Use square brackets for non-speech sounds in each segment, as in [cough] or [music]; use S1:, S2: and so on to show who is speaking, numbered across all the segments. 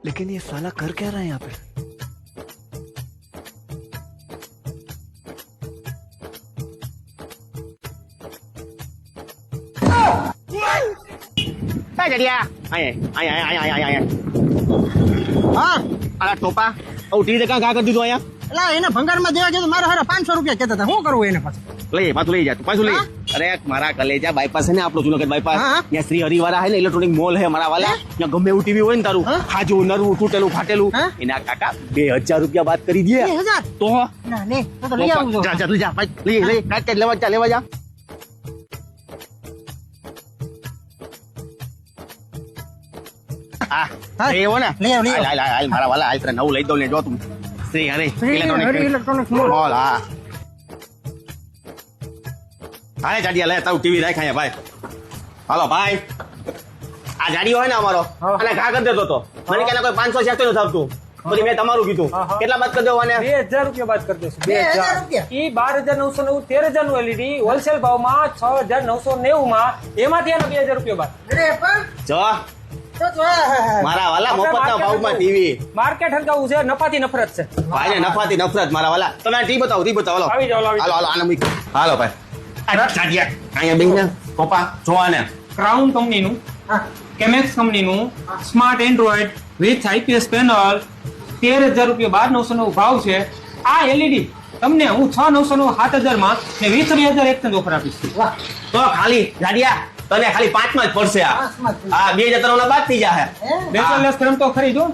S1: लेकिन ये साला कर क्या रहा है यहाँ पे
S2: Hai jadiah. Ai ai ai ai ai ai ai.
S3: હા
S2: આલા ટોપા ઓ ટી કાં કાં કરી દીધું અહીંયા
S3: એટલે એને ભંગારમાં દેવા ગયો તો મારા હારા પાંચસો રૂપિયા કહેતા હતા શું કરવું એને પાછું
S2: લઈ પાછું લઈ જા તું પાછું લઈ
S3: હા?
S2: અરે મારા કલેજા બાયપાસ છે ને આપણો જુનાગઢ બાયપાસ. ત્યાં શ્રી હરિવાળા હે ને ઇલેક્ટ્રોનિક મોલ હે મારા વાલા. ત્યાં ગમે એવું ટીવી હોય ને તારું. હાજુ નરવું તૂટેલું ફાટેલું. એના કાકા બે હજાર રૂપિયા બાદ કરી દે. તો
S3: ના લે તો તો લઈ આવું
S2: જા. જા લઈ જા લઈ લઈ. કાટ કાટ લેવા જા લેવા જા.
S3: હા?
S2: એવો ને.
S3: લઈ આવ, લઈ આવ.
S2: હાલ હાલ હાલ મારા વાલા હાલ તને નવું લઈ દઉં ને જો તું. શ્રી હરે ઇલેક્ટ્રોનિક.
S3: મોલ
S2: હા. હાલે જાડિયા લે તારું ટીવી રાખ અહીંયા ભાઈ. હાલો ભાઈ. આ જાડી હોય ને અમારો અને ઘા કરી દેતો હતો મને કે કોઈ પાંચસો છસો નથી આવતું. પછી મેં તમારું કીધું. કેટલા બાદ કરી દેવાને
S4: બે હજાર રૂપિયા બાદ કરી દેશું.
S3: બે હજાર રૂપિયા?
S4: ઈ બાર હજાર નવસો નવ્વું તેર હજારનું એલઈડી હોલસેલ ભાવમાં છ હજાર નવસો નેવું માં એમાંથી એના બે હજાર રૂપિયા બાદ.
S2: જો. મારા વાલા
S4: market
S2: ભાવમાં ટીવી.
S4: માર્કેટ હરગાવું છે નફાથી નફરત છે.
S2: નફાથી નફરત મારા વાલા. તમે આ ટી બતાવો ટી બતાવો હાલો.
S4: આવી જાઓ,
S2: હાલો હાલો આને મૂકી. હાલો ભાઈ. અહીંયા બેહીને પપ્પા જોવાને
S4: ક્રાઉન કંપનીનું
S3: હા.
S4: કેમેક્સ કંપનીનું smart android with IPS panel તેર હજાર રૂપિયા બાર નવસો નો ભાવ છે. આ એલઈડી તમને હું છ નવસો નો સાત હજારમાં ને વીસ હજાર એક ઓફર આપીશ.
S2: તો ખાલી જાડિયા તને ખાલી પાંચમાં જ પડશે આ. બે હજાર ત્રણ બાદ થઈ જાય
S3: હે?
S4: બેસરલેસ ક્રમ તો ખરીદો.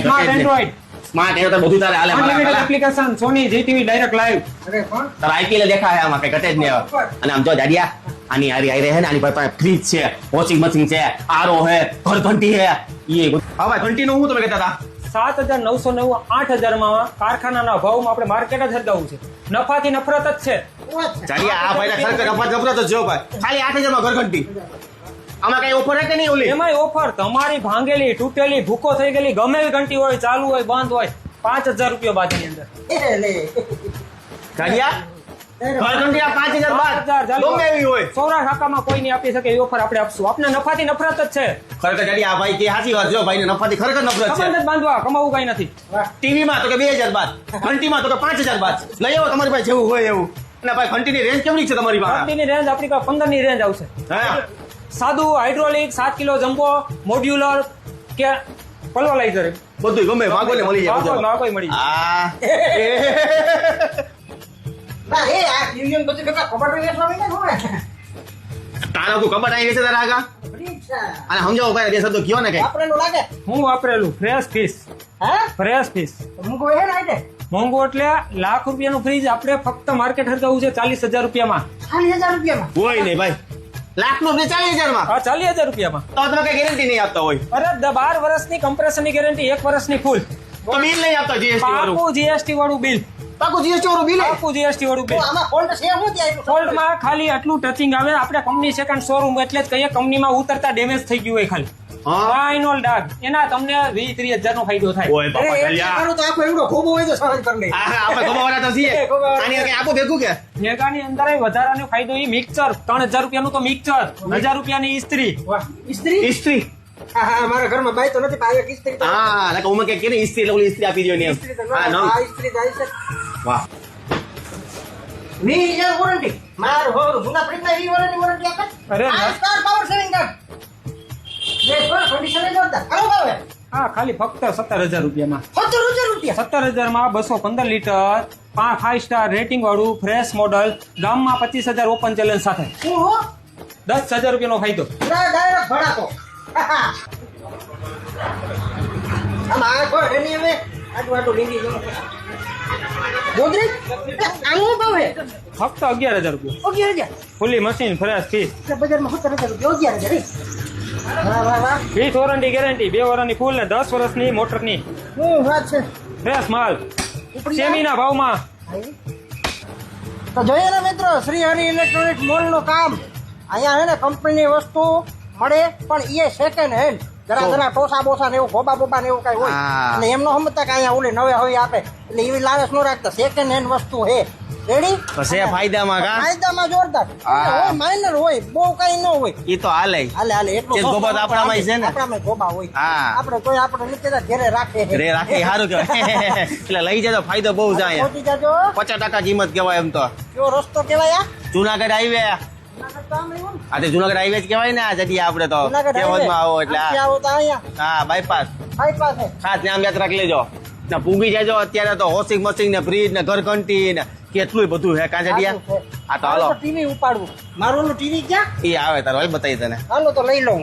S4: સ્માર્ટ એન્ડ્રોઈડ
S2: સ્માર્ટ એ તો બધું તારે હાલે
S4: unlimited
S2: application
S4: Sony Zee TV direct live
S3: અરે પણ.
S2: તારા આઈપીએલ દેખાય આમાં કઈ ઘટે જ નહીં. અને આમ જો જાડિયા આની આરી આઈ રહે ને આની પાસે ફ્રીજ છે વોશિંગ મશીન છે આરો હે ઘર ઘંટી હે. ઈ હવે ઘંટી નું હું તમે કહેતા હતા?
S4: સાત હજાર નવસો નવ આઠ હજારમાં કારખાનાના ભાવમાં આપણે માર્કેટ જ હરગાવું છે. નફાથી નફરત જ છે.
S2: જાડિયા આ ભાઈ ખરેખર રફત નફરત જ જો ભાઈ. ખાલી આઠ હજારમાં ઘર ઘંટી આમાં કઈ ઓફર હે કે નહીં ઓલી?
S4: એમાંય ઓફર તમારી ભાંગેલી તૂટેલી ભૂકો થઈ ગયેલી ગમે એવી ઘંટી હોય ચાલુ હોય બંધ હોય પાંચ હજાર રૂપિયા બાદની અંદર.
S3: એ લે.
S2: જાડિયા ઘર ઘંટી આ પાંચ હજાર બાદ.
S4: પાંચ હજાર ચાલુ
S2: ગમે એવી હોય.
S4: સૌરાષ્ટ્ર શાખામાં કોઈ નહીં આપી શકે એવી ઓફર આપણે આપશું. આપણે નફાથી નફરત જ છે.
S2: ખરેખર ભાઈ સાચી વાત જો ભાઈ નફાથી ખરેખર નફરત છે.
S4: બાંધવા કમાવું કઈ નથી.
S3: વાહ.
S2: તો બે હજાર બાદ ઘંટીમાં તો પાંચ હજાર બાદ. લઈ આવો તમારી પાસે જેવું હોય એવું. અને ભાઈ ઘંટીની રેન્જ કેવડી છે તમારી પાસે?
S4: ઘંટીની રેન્જ આપણી પાસે પંદરની રેન્જ આવશે સાદું હાઇડ્રોલિક સાત કિલો જમ્બો મોડ્યુલર કે પલ્વલાઇઝર
S2: બધું ગમે માગો ને મળી જાય
S4: માગો- મળી જાય.
S2: તારા તું કબાટ આવી છે તારા આગા અને સમજાવો ભાઈ બે શબ્દો કયો ને કઈ?
S3: વાપરેલું લાગે?
S4: હું વાપરેલું ફ્રેશ પીસ
S3: હા?
S4: ફ્રેશ પીસ
S3: મૂકો હે ને
S4: મોંઘું એટલે લાખ રૂપિયાનું ફ્રીજ આપણે ફક્ત માર્કેટ હરગાવું છે ચાલીસ હજાર રૂપિયામાં.
S3: ચાલીસ હજાર રૂપિયામાં?
S2: હોય નહીં ભાઈ. લાખનું ચાલીસ
S4: હજારમાં ચાલીસ હજાર રૂપિયામાં.
S2: તો તમે કઈ ગેરંટી નહીં આપતા હોય.
S4: અરે બાર વર્ષની કમ્પ્રેસરની ગેરંટી એક વર્ષની ફૂલ
S2: તો બિલ નહીં આપતા જીએસટી વાળું?
S4: જીએસટી વાળું બિલ
S2: પાકું જીએસટી વાળું બિલ
S4: પાકું જીએસટી વાળું બિલ
S3: આમાં ફોલ્ટ છે હું ત્યાં?
S4: ફોલ્ટમાં ખાલી આટલું ટચિંગ આવે આપણે કંપની સેકન્ડ શોરૂમ એટલે જ કહીએ કંપનીમાં ઉતરતા ડેમેજ થઈ ગયું હોય ખાલી. ફાઇનલ ડાઘ. એના તમને વીસ ત્રીસ હજાર નો ફાયદો થાય.
S2: ઓય બાપા કલ્યા
S3: મારું તો આખો એવડો ખોબો હોય તો સહન કરી લે.
S2: આપણે ખબર તો છીએ. [laughs] આની કે આપો ભેગું કે?
S4: ભેગાની અંદર એ વધારાનો ફાયદો એ મિક્સર ત્રણ હજાર રૂપિયાનું તો મિક્સર હજાર રૂપિયાની ઇસ્ત્રી
S3: વાહ ઇસ્ત્રી
S2: ઇસ્ત્રી
S3: હા ઘરમાં બાઈ તો નથી પણ એક ઇસ્ત્રી તો
S2: હા એટલે ઉમર કે કે ઇસ્ત્રી એટલે ઇસ્ત્રી આપી દો ને એમ. હા
S3: નો આ ઇસ્ત્રી જાય છે.
S2: વાહ.
S3: મી હજાર વોરંટી માર હો જૂના પ્રિન્ટમાં વીસ વર્ષની વોરંટી આપે.
S4: અરે
S3: આ સ્ટાર પાવર સેવિંગ કર જે પણ કન્ડિશન જોરદાર. હાલો ભાવે.
S4: હા ખાલી ફક્ત સત્તર હજાર રૂપિયામાં.
S3: સત્તર હજાર રૂપિયા?
S4: સત્તર હજારમાં બસો પંદર લીટર પાંચ ફાઈવ સ્ટાર રેટિંગ વાળું ફ્રેશ મોડલ ગામમાં પચીસ હજાર ઓપન ચેલેન્જ સાથે.
S3: શું
S4: દસ હજાર રૂપિયાનો ફાયદો.
S3: ડાયરેક્ટ ભડાકો. આ કોઈ એની હવે આટલું આટલું લીંગી ગયું ગોદરેજ? આનું ભાવ હે
S4: ફક્ત અગિયાર હજાર રૂપિયા.
S3: અગિયાર હજાર?
S4: ફૂલી મશીન ફ્રેશ
S3: એટલે બજારમાં સત્તર હજાર રૂપિયા અગિયાર હજાર
S4: વીસ વોરંટી ગેરંટી બે વર્ષની ફૂલ ને દસ વર્ષની મોટરની.
S3: હું વાત છે.
S4: ફ્રેશ માલ. સેમીના ભાવમાં.
S3: તો જોઈએ ને મિત્રો શ્રી હરિ ઇલેક્ટ્રોનિક મોલનું કામ. અહીંયા છે ને કંપનીની વસ્તુ મળે પણ એ સેકન્ડ હેન્ડ જરા જરા ટોસા બોસા ને એવું ગોબા બોબા ને એવું કઈ હોય. અને એમ ન સમજતા કે અહીંયા ઓલી નવે હવે આપે. એટલે એવી લાલચ ન રાખતા. સેકન્ડ હેન્ડ વસ્તુ હે. રેડી
S2: તો ફાયદામાં કા?
S3: ફાયદામાં જોરદાર. હોય માઇનર હોય બહુ કઈ ન હોય.
S2: ઈ તો હાલે.
S3: હાલે હાલે એટલો
S2: તે ગોબા તો આપણામાંય છે ને?
S3: આપણામાં ગોબા હોય.
S2: હા.
S3: આપણે કોઈ આપણે નીચે ઘરે રાખે છે.
S2: રે રાખે સારું કહેવાય. [laughs] એટલે લઈ જાય તો ફાયદો બહુ જાય
S3: જાજો.
S2: પચાસ ટકા કિંમત કહેવાય એમ તો.
S3: કયો રસ્તો કહેવાય
S2: જુનાગઢ
S3: આવ્યા?
S2: આ તે જુનાગઢ હાઈવે જ કહેવાય ને આ જડી આપણે તો કેવોદમાં આવો એટલે હા
S3: આવો તો અહીંયા?
S2: હા બાયપાસ. ખાસ નામ યાદ રાખ લેજો. ને પૂગી જાજો અત્યારે તો હોસિંગ મશીન ને ફ્રીજ ને ઘર ઘંટી ને કેટલું બધું હે
S3: કાંજડિયા
S2: આ તો
S3: હાલો. ટીવી ઉપાડવું. મારું ટીવી ક્યાં?
S2: એ આવે તારો બતાવી તને.
S3: હાલો તો લઈ લઉં.